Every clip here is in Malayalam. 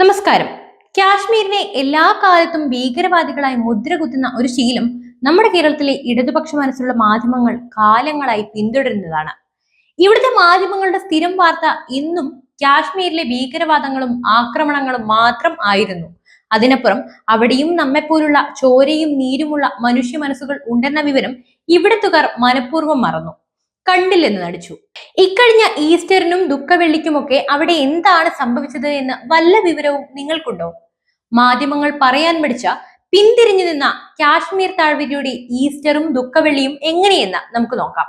നമസ്കാരം. കാശ്മീരിനെ എല്ലാ കാലത്തും ഭീകരവാദികളായി മുദ്ര കുത്തുന്ന ഒരു ശീലം നമ്മുടെ കേരളത്തിലെ ഇടതുപക്ഷ മനസ്സുള്ള മാധ്യമങ്ങൾ കാലങ്ങളായി പിന്തുടരുന്നതാണ്. ഇവിടുത്തെ മാധ്യമങ്ങളുടെ സ്ഥിരം വാർത്ത ഇന്നും കാശ്മീരിലെ ഭീകരവാദങ്ങളും ആക്രമണങ്ങളും മാത്രം ആയിരുന്നു. അതിനപ്പുറം അവിടെയും നമ്മെപ്പോലുള്ള ചോരയും നീരുമുള്ള മനുഷ്യ മനസ്സുകൾ ഉണ്ടെന്ന വിവരം ഇവിടത്തുകാർ മനഃപൂർവം മറന്നു. കണ്ടില്ലെന്ന് നടിച്ചു. ഇക്കഴിഞ്ഞ ഈസ്റ്ററിനും ദുഃഖവെള്ളിക്കുമൊക്കെ അവിടെ എന്താണ് സംഭവിച്ചത് എന്ന് വല്ല വിവരവും നിങ്ങൾക്കുണ്ടോ? മാധ്യമങ്ങൾ പറയാൻ പഠിച്ച പിന്തിരിഞ്ഞു നിന്ന കാശ്മീർ താഴ്വരയുടെ ഈസ്റ്ററും ദുഃഖവെള്ളിയും എങ്ങനെയെന്ന് നമുക്ക് നോക്കാം.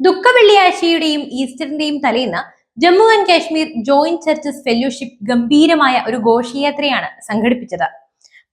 ദുഃഖവെള്ളിയാഴ്ചയുടെയും ഈസ്റ്ററിന്റെയും തലേന്ന് Jammu and Kashmir joint churches fellowship ഗംഭീരമായ ഒരു ഘോഷയാത്രയാണ് സംഘടിപ്പിച്ചത്.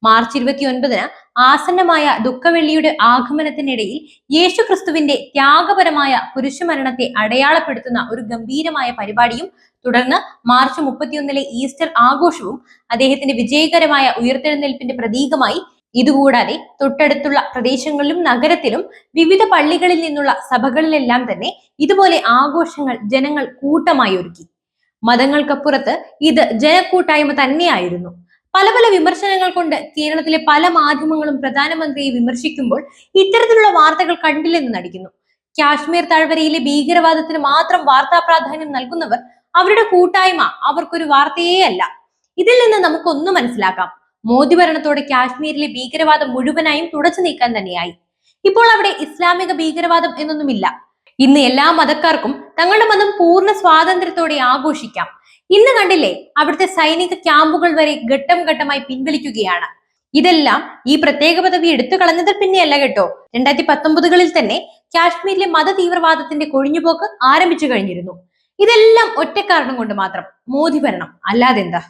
മാർച്ച് ഇരുപത്തി ഒൻപതിന് ആസന്നമായ ദുഃഖവെള്ളിയുടെ ആഗമനത്തിനിടയിൽ യേശു ക്രിസ്തുവിന്റെ ത്യാഗപരമായ പുരുഷമരണത്തെ അടയാളപ്പെടുത്തുന്ന ഒരു ഗംഭീരമായ പരിപാടിയും തുടർന്ന് മാർച്ച് മുപ്പത്തിയൊന്നിലെ ഈസ്റ്റർ ആഘോഷവും അദ്ദേഹത്തിന്റെ വിജയകരമായ ഉയർത്തെഴുന്നേൽപ്പിന്റെ പ്രതീകമായി ഇതുകൂടാതെ തൊട്ടടുത്തുള്ള പ്രദേശങ്ങളിലും നഗരത്തിലും വിവിധ പള്ളികളിൽ നിന്നുള്ള സഭകളിലെല്ലാം തന്നെ ഇതുപോലെ ആഘോഷങ്ങൾ ജനങ്ങൾ കൂട്ടമായി ഒരുക്കി. മതങ്ങൾക്കപ്പുറത്ത് ഇത് ജനക്കൂട്ടായ്മ തന്നെയായിരുന്നു. പല പല വിമർശനങ്ങൾ കൊണ്ട് കേരളത്തിലെ പല മാധ്യമങ്ങളും പ്രധാനമന്ത്രിയെ വിമർശിക്കുമ്പോൾ ഇത്തരത്തിലുള്ള വാർത്തകൾ കണ്ടില്ലെന്ന് നടിക്കുന്നു. കാശ്മീർ താഴ്വരയിലെ ഭീകരവാദത്തിന് മാത്രം വാർത്താ പ്രാധാന്യം നൽകുന്നവർ അവരുടെ കൂട്ടായ്മ അവർക്കൊരു വാർത്തയേ അല്ല. ഇതിൽ നിന്ന് നമുക്കൊന്ന് മനസ്സിലാക്കാം. മോദി ഭരണത്തോടെ കാശ്മീരിലെ ഭീകരവാദം മുഴുവനായും തുടച്ചു നീക്കാൻ തന്നെയായി. ഇപ്പോൾ അവിടെ ഇസ്ലാമിക ഭീകരവാദം എന്നൊന്നുമില്ല. ഇന്ന് എല്ലാ മതക്കാർക്കും തങ്ങളുടെ മതം പൂർണ സ്വാതന്ത്ര്യത്തോടെ ആഘോഷിക്കാം. ഇന്ന് കണ്ടില്ലേ അവിടുത്തെ സൈനിക ക്യാമ്പുകൾ വരെ ഘട്ടം ഘട്ടമായി പിൻവലിക്കുകയാണ്. ഇതെല്ലാം ഈ പ്രത്യേക പദവി എടുത്തു കളഞ്ഞതിൽ പിന്നെയല്ല കേട്ടോ. രണ്ടായിരത്തി പത്തൊമ്പതുകളിൽ തന്നെ കാശ്മീരിലെ മത തീവ്രവാദത്തിന്റെ കൊഴിഞ്ഞുപോക്ക് ആരംഭിച്ചു കഴിഞ്ഞിരുന്നു. ഇതെല്ലാം ഒറ്റ കാരണം കൊണ്ട് മാത്രം മോദി ഭരണം. അല്ലാതെന്താ?